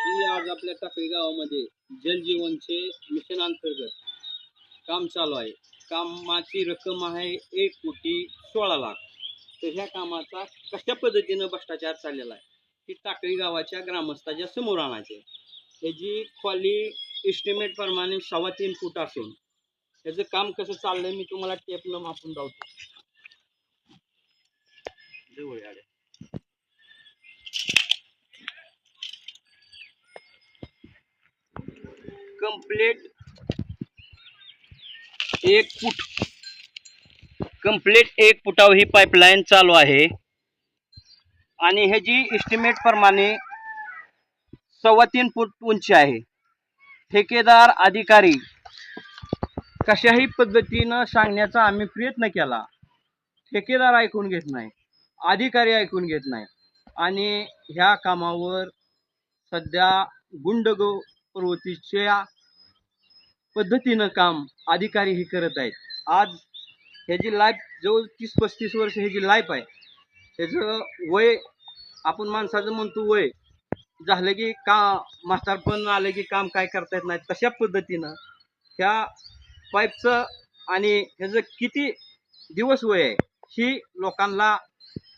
ही आज आपल्या टाकळी गावामध्ये जलजीवनचे मिशन अंतर्गत काम चालू आहे. कामाची रक्कम आहे एक कोटी सोळा लाख. तर ह्या कामाचा कशा पद्धतीनं भ्रष्टाचार चाललेला आहे? ही टाकळी गावाच्या ग्रामस्थाच्या समोर आणायचे ह्याची खोली इस्टिमेट प्रमाणे सव्वा तीन फूट असून ह्याचं काम कसं चाललंय मी तुम्हाला टेपनं मापून जाऊ जवळ या रे. कंप्लीट एक फूट. कंप्लीट एक फुटाव ही पाईपलाईन चालू आहे. आणि ह्याची इस्टिमेट प्रमाणे सव्वा तीन फूट उंची आहे. ठेकेदार अधिकारी कशाही पद्धतीनं सांगण्याचा आम्ही प्रयत्न केला. ठेकेदार ऐकून घेत नाही अधिकारी ऐकून घेत नाही. आणि ह्या कामावर सध्या गुंडगो प्रवृत्तीच्या पद्धतीनं काम अधिकारी हे करत आहेत. आज ह्याची लाईफ जवळ तीस पस्तीस वर्ष ह्याची लाईफ आहे ह्याचं वय आपण माणसाचं म्हणतो वय झालं की का म्हातारपण आलं की काम काय करता येत नाही तशा पद्धतीनं ह्या पाईपचं आणि ह्याचं किती दिवस वय आहे ही लोकांना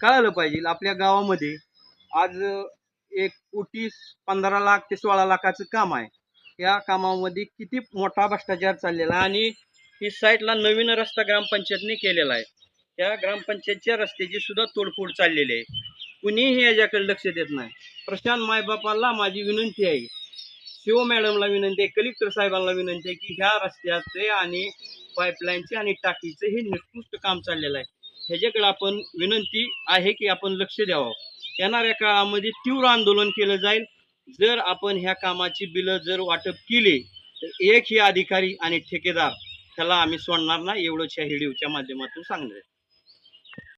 कळालं पाहिजे आपल्या गावामध्ये. आज एक कोटी पंधरा लाख ते सोळा लाखाचं काम आहे. या कामामध्ये किती मोठा भ्रष्टाचार चाललेला आहे आणि ही साईडला नवीन रस्ता ग्रामपंचायतने केलेला आहे. त्या ग्रामपंचायतच्या रस्त्याची सुद्धा तोडफोड चाललेली आहे. कुणीही याच्याकडे लक्ष देत नाही. प्रशांत मायबापाला माझी विनंती आहे. शिव मॅडमला विनंती आहे कलेक्टर साहेबांना विनंती आहे की ह्या रस्त्याचे आणि पाईपलाईनचे आणि टाकीचे हे निकृष्ट काम चाललेलं आहे. ह्याच्याकडे आपण विनंती आहे की आपण लक्ष द्यावं. येणाऱ्या काळामध्ये तीव्र आंदोलन केलं जाईल. जर आपण ह्या कामाची बिलं जर वाटप केली तर एक ही अधिकारी आणि ठेकेदार त्याला आम्ही सोडणार नाही एवढंच ह्या व्हिडिओच्या माध्यमातून सांगणार आहे